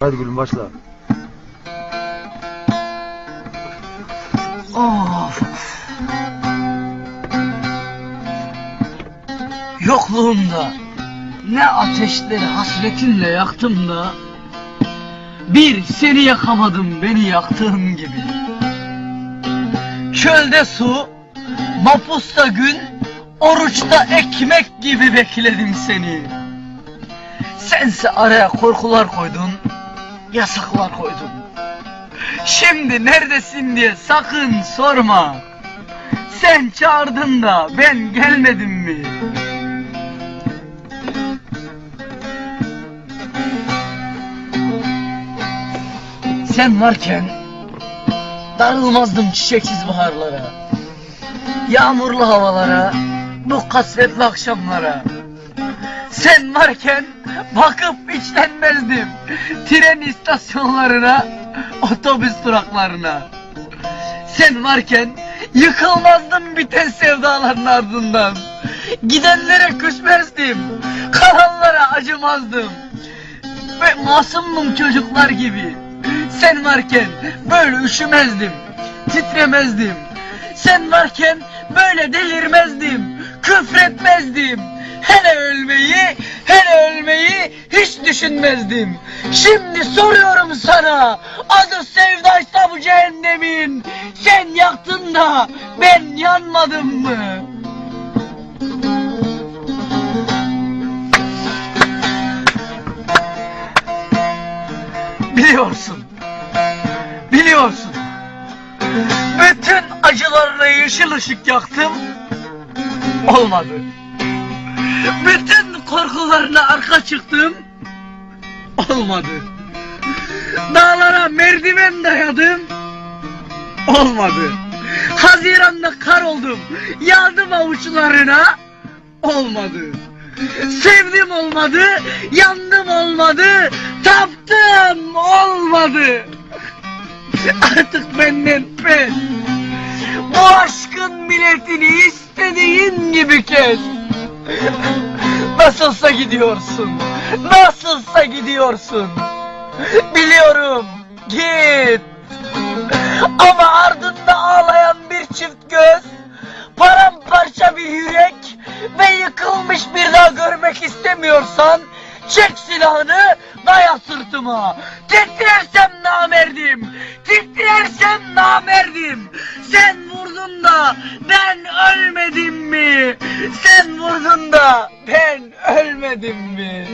Hadi gülüm başla. Of. Yokluğumda ne ateşleri hasretinle yaktım da bir seni yakamadım beni yaktığın gibi. Çölde su, mapusta gün, oruçta ekmek gibi bekledim seni. Sense araya korkular koydun, yasaklar koydun. Şimdi neredesin diye sakın sorma. Sen çağırdın da ben gelmedim mi? Sen varken darılmazdım çiçeksiz baharlara. Yağmurlu havalara, bu kasvetli akşamlara. Sen varken bakıp içlenmezdim. Tren istasyonlarına, otobüs duraklarına. Sen varken yıkılmazdım biten sevdaların ardından. Gidenlere küsmezdim. Kalanlara acımazdım. Ve masumdum çocuklar gibi. Sen varken böyle üşümezdim. Titremezdim. Sen varken böyle delirmezdim. Küfretmezdim. Hele ölmeyi, düşünmezdim. Şimdi soruyorum sana, adı sevdaysa bu cehennemin, sen yaktın da ben yanmadım mı? Biliyorsun, biliyorsun. Bütün acılarla yeşil ışık yaktım, olmadı. Bütün korkularına arka çıktım. Olmadı. Dağlara merdiven dayadım. Olmadı. Haziranda kar oldum. Yağdım avuçlarına. Olmadı. Sevdim olmadı. Yandım olmadı. Taptım olmadı. Artık benden pes. Bu aşkın biletini istediğin gibi kes. Nasılsa gidiyorsun. Nasılsa gidiyorsun. Biliyorum. Git. Ama ardında ağlayan bir çift göz, paramparça bir yürek ve yıkılmış bir daha görmek istemiyorsan çek silahını daya sırtıma. Titrersem namerdim. Titrersem namerdim. Sen vurdun da ben ölmedim mi? Sen vurdun da ben ölmedim mi?